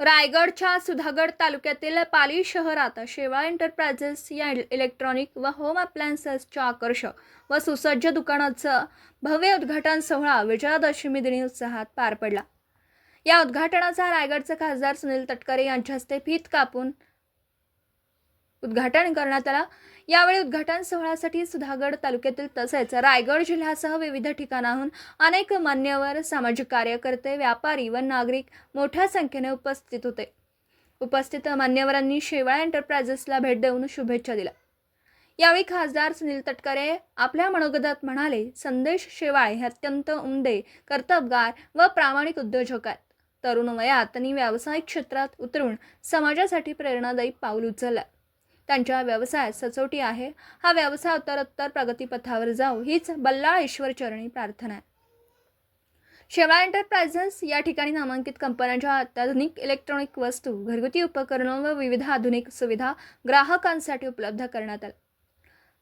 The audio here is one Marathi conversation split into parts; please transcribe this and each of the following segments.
रायगडच्या सुधागड तालुक्यातील पाली शहरात शेवाळ एंटरप्राइजेस या इल- इलेक्ट्रॉनिक व होम अप्लायन्सेसच्या आकर्षक व सुसज्ज दुकानाचं भव्य उद्घाटन सोहळा विजयादशमी दिनी उत्साहात पार पडला. या उद्घाटनाचा रायगडचे खासदार सुनील तटकरे यांच्या हस्ते फीत कापून उद्घाटन करण्यात आला. यावेळी उद्घाटन सोहळ्यासाठी सुधागड तालुक्यातील तसेच रायगड जिल्ह्यासह विविध ठिकाणाहून अनेक मान्यवर सामाजिक कार्यकर्ते व्यापारी व नागरिक मोठ्या संख्येने उपस्थित होते. उपस्थित मान्यवरांनी शेवाळ एंटरप्राइजेसला भेट देऊन शुभेच्छा दिल्या. यावेळी खासदार सुनील तटकरे आपल्या मनोगतात म्हणाले संदेश शेवाळे हे अत्यंत उमदे कर्तबगार व प्रामाणिक उद्योजक आहेत. तरुण वयात त्यांनी व्यावसायिक क्षेत्रात उतरून समाजासाठी प्रेरणादायी पाऊल उचललं. त्यांच्या व्यवसायात सचोटी आहे. हा व्यवसाय उत्तरोत्तर प्रगतीपथावर जाऊ हीच बल्लाळ ईश्वरचरणी प्रार्थना आहे. शेवाळ एंटरप्राइजेस या ठिकाणी नामांकित कंपन्यांच्या अत्याधुनिक इलेक्ट्रॉनिक वस्तू घरगुती उपकरणं व विविध आधुनिक सुविधा ग्राहकांसाठी उपलब्ध करण्यात आल्या.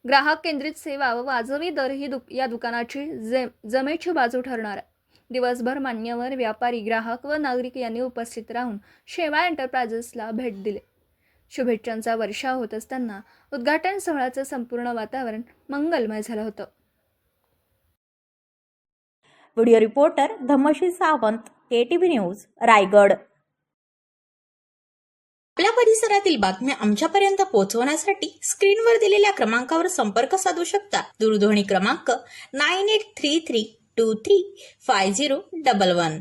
ग्राहक केंद्रित सेवा व वाजवी दर ही दु या दुकानाची जे जमेची बाजू ठरणार आहे. दिवसभर मान्यवर व्यापारी ग्राहक व नागरिक यांनी उपस्थित राहून शेवा एंटरप्राइजेसला भेट दिली. शुभेच्छांचा वर्षाव होत असताना उद्घाटन सोहळ्याचं संपूर्ण वातावरण मंगलमय झालं होतं. Video reporter Dhammashi Sawant KTV news Raigad. आपल्या परिसरातील बातम्या आमच्यापर्यंत पोहोचवण्यासाठी स्क्रीनवर दिलेल्या क्रमांकावर संपर्क साधू शकता. दूरध्वनी क्रमांक nine eight three three two three five zero double one.